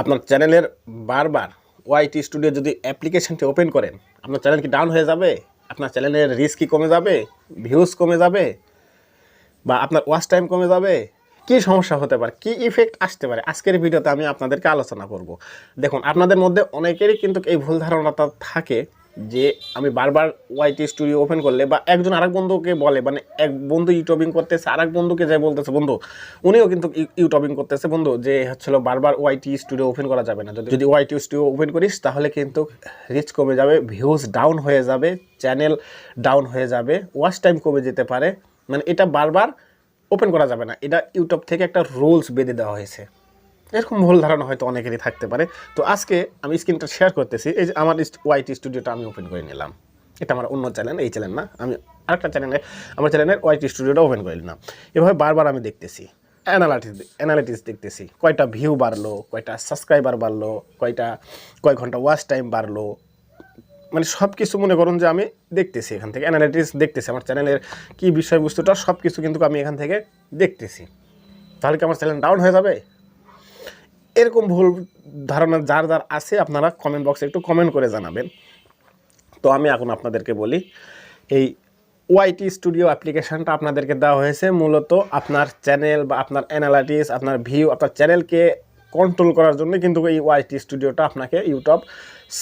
আপনার চ্যানেলের বারবার ওয়াইটি স্টুডিও যদি অ্যাপ্লিকেশনটি ওপেন করেন, আপনার চ্যানেল কি ডাউন হয়ে যাবে? আপনার চ্যানেলের রিস্ক কি কমে যাবে? ভিউজ কমে যাবে? বা আপনার ওয়াচ টাইম কমে যাবে? কি সমস্যা হতে পারে? কি ইফেক্ট আসতে পারে? আজকের ভিডিওতে আমি আপনাদেরকে আলোচনা করব। দেখুন, আপনাদের মধ্যে অনেকেরই কিন্তু এই ভুল ধারণাটা থাকে। যে আমি বারবার ওয়াইটি স্টুডিও ওপেন করলে বা একজন আরেক বন্ধুকে বলে মানে এক বন্ধু ইউটিউবিং করতেছে, আরেক বন্ধুকে যাই বলতেছে, বন্ধু, উনিও কিন্তু ইউটিউবিং করতেছে, বন্ধু, যে হচ্ছিল বারবার ওয়াইটি স্টুডিও ওপেন করা যাবে না। যদি ওয়াইটি স্টুডিও ওপেন করিস, তাহলে কিন্তু রিচ কমে যাবে ভিউজ ডাউন হয়ে যাবে চ্যানেল ডাউন হয়ে যাবে ওয়াচ টাইম কমে যেতে পারে। মানে এটা বারবার ওপেন করা যাবে না। এটা ইউটিউব থেকে একটা রুলস বেঁধে দেওয়া হয়েছে। এরকম ভুল ধারণা হয়তো অনেকেরই থাকতে পারে। তো আজকে আমি স্ক্রিনটা শেয়ার করতেছি, এই যে আমার ওয়াইটি স্টুডিওটা আমি ওপেন করে নিলাম। এটা আমার অন্য চ্যানেল এই চ্যানেল না, আমি আরেকটা চ্যানেলে আমার চ্যানেলের ওয়াইটি স্টুডিওটা ওপেন করে নিলাম। এভাবে বারবার আমি দেখতেছি অ্যানালাইটিস অ্যানালিটিস দেখতেছি, কয়টা ভিউ বাড়লো, কয়টা সাবস্ক্রাইবার বাড়লো, কয়টা, কয় ঘণ্টা ওয়াচ টাইম বাড়লো। মানে সব কিছু মনে করুন যে আমি দেখতেছি এখান থেকে অ্যানালিটিক্স দেখতেছি, আমার চ্যানেলের কী বিষয়বস্তুটা সব কিছু কিন্তু আমি এখান থেকে দেখতেছি। তাহলে কি আমার চ্যানেল ডাউন হয়ে যাবে? এরকম ভুল ধারণা যার যার আছে, আপনারা কমেন্ট বক্সে একটু কমেন্ট করে জানাবেন। তো আমি এখন আপনাদেরকে বলি, এই ওয়াইটি স্টুডিও অ্যাপ্লিকেশানটা আপনাদেরকে দেওয়া হয়েছে। মূলত আপনার চ্যানেল বা আপনার অ্যানালাইটিস আপনার ভিউ আপনার চ্যানেলকে কন্ট্রোল করার জন্য কিন্তু এই ওয়াইটি স্টুডিওটা আপনাকে ইউটিউব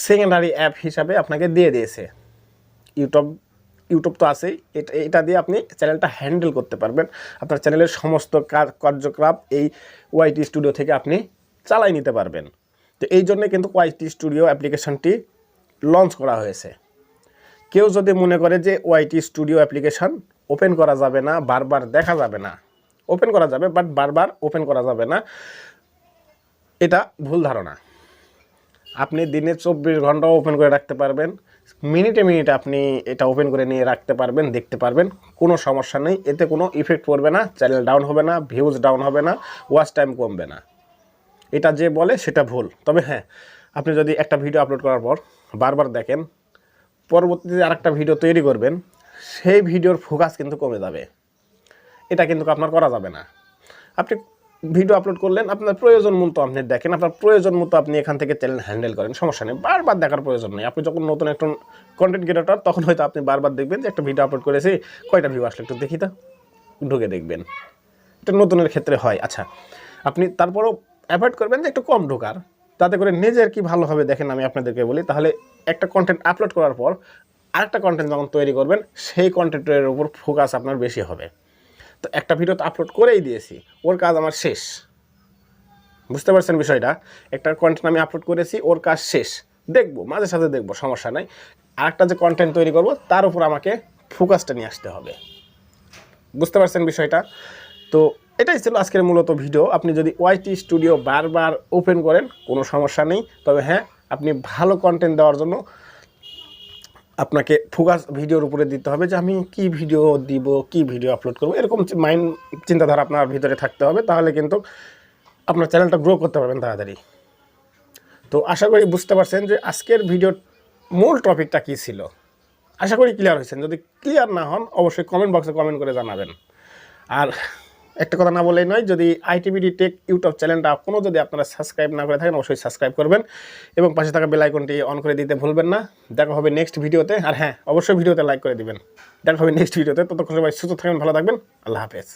সেকেন্ডারি অ্যাপ হিসাবে আপনাকে দিয়ে দিয়েছে। ইউটিউব ইউটিউব তো আছেই। এটা এটা দিয়ে আপনি চ্যানেলটা হ্যান্ডেল করতে পারবেন। আপনার চ্যানেলের সমস্ত কার্যকলাপ এই ওয়াইটি স্টুডিও থেকে আপনি চালাই নিতে পারবেন। তো এই জন্যে কিন্তু ওয়াইটি স্টুডিও অ্যাপ্লিকেশনটি লঞ্চ করা হয়েছে। কেউ যদি মনে করে যে ওয়াইটি স্টুডিও অ্যাপ্লিকেশন ওপেন করা যাবে না, বারবার দেখা যাবে না, ওপেন করা যাবে, বাট বারবার ওপেন করা যাবে না, এটা ভুল ধারণা। আপনি দিনে চব্বিশ ঘণ্টা ওপেন করে রাখতে পারবেন, মিনিটে মিনিটে আপনি এটা ওপেন করে নিয়ে রাখতে পারবেন, দেখতে পারবেন, কোনো সমস্যা নেই, এতে কোনো ইফেক্ট পড়বে না চ্যানেল ডাউন হবে না ভিউজ ডাউন হবে না ওয়াচ টাইম কমবে না। এটা যে বলে সেটা ভুল। তবে হ্যাঁ আপনি যদি একটা ভিডিও আপলোড করার পর বারবার দেখেন, পরবর্তীতে আরেকটা ভিডিও তৈরি করবেন, সেই ভিডিওর ফোকাস কিন্তু কমে যাবে। এটা কিন্তু আপনার করা যাবে না। আপনি ভিডিও আপলোড করলেন, আপনার প্রয়োজন মতো আপনি দেখেন, আপনার প্রয়োজন মতো আপনি এখান থেকে চ্যানেল হ্যান্ডেল করেন, সমস্যা নেই, বারবার দেখার প্রয়োজন নেই। আপনি যখন নতুন একটা কন্টেন্ট ক্রিয়েটর তখন হয়তো আপনি বারবার দেখবেন যে একটা ভিডিও আপলোড করেছি, কয়টা ভিউ আসলে একটু দেখি তো, ঢুকে দেখবেন। এটা নতুনের ক্ষেত্রে হয়। আচ্ছা আপনি তারপরও অ্যাভয়েড করবেন যে একটু কম ঢোকার। তাতে করে নিজের কি ভালো হবে দেখেন আমি আপনাদেরকে বলি। তাহলে একটা কন্টেন্ট আপলোড করার পর আরেকটা কন্টেন্ট যখন তৈরি করবেন, সেই কন্টেন্টের উপর ফোকাস আপনার বেশি হবে। তো একটা ভিডিও তো আপলোড করেই দিয়েছি, ওর কাজ আমার শেষ। বুঝতে পারছেন বিষয়টা? একটা কন্টেন্ট আমি আপলোড করেছি, ওর কাজ শেষ। দেখব, মাঝে সাঝে দেখব, সমস্যা নাই। আরেকটা যে কন্টেন্ট তৈরি করব, তার উপর আমাকে ফোকাসটা নিয়ে আসতে হবে। বুঝতে পারছেন বিষয়টা? তো এটাই ছিল আজকের মূলত ভিডিও। আপনি যদি ওয়াইটি স্টুডিও বারবার ওপেন করেন, কোনো সমস্যা নেই। তবে হ্যাঁ আপনি ভালো কন্টেন্ট দেওয়ার জন্য আপনাকে ফোকাস ভিডিওর উপরে দিতে হবে যে আমি কি ভিডিও দিব, কি ভিডিও আপলোড করব। এরকম মাইন্ড চিন্তাধারা আপনার ভিতরে থাকতে হবে। তাহলে কিন্তু আপনার চ্যানেলটা গ্রো করতে পারবেন তাড়াতাড়ি। তো আশা করি বুঝতে পারছেন যে আজকের ভিডিওর মূল টপিকটা কী ছিল। আশা করি ক্লিয়ার হয়েছেন। যদি ক্লিয়ার না হন, অবশ্যই কমেন্ট বক্সে কমেন্ট করে জানাবেন। আর একটা কথা না বলেই নয়, যদি আইটিভিডি টেক ইউটিউব চ্যানেলটা কোনো যদি আপনারা সাবস্ক্রাইব না করে থাকেন, অবশ্যই সাবস্ক্রাইব করবেন এবং পাশে থাকা বেল আইকনটি অন করে দিতে ভুলবেন না। দেখা হবে নেক্সট ভিডিওতে আর হ্যাঁ অবশ্যই ভিডিওতে লাইক করে দিবেন। দেখা হবে নেক্সট ভিডিওতে ততক্ষণ সবাই সুস্থ থাকবেন, ভালো থাকবেন। আল্লাহ হাফেজ।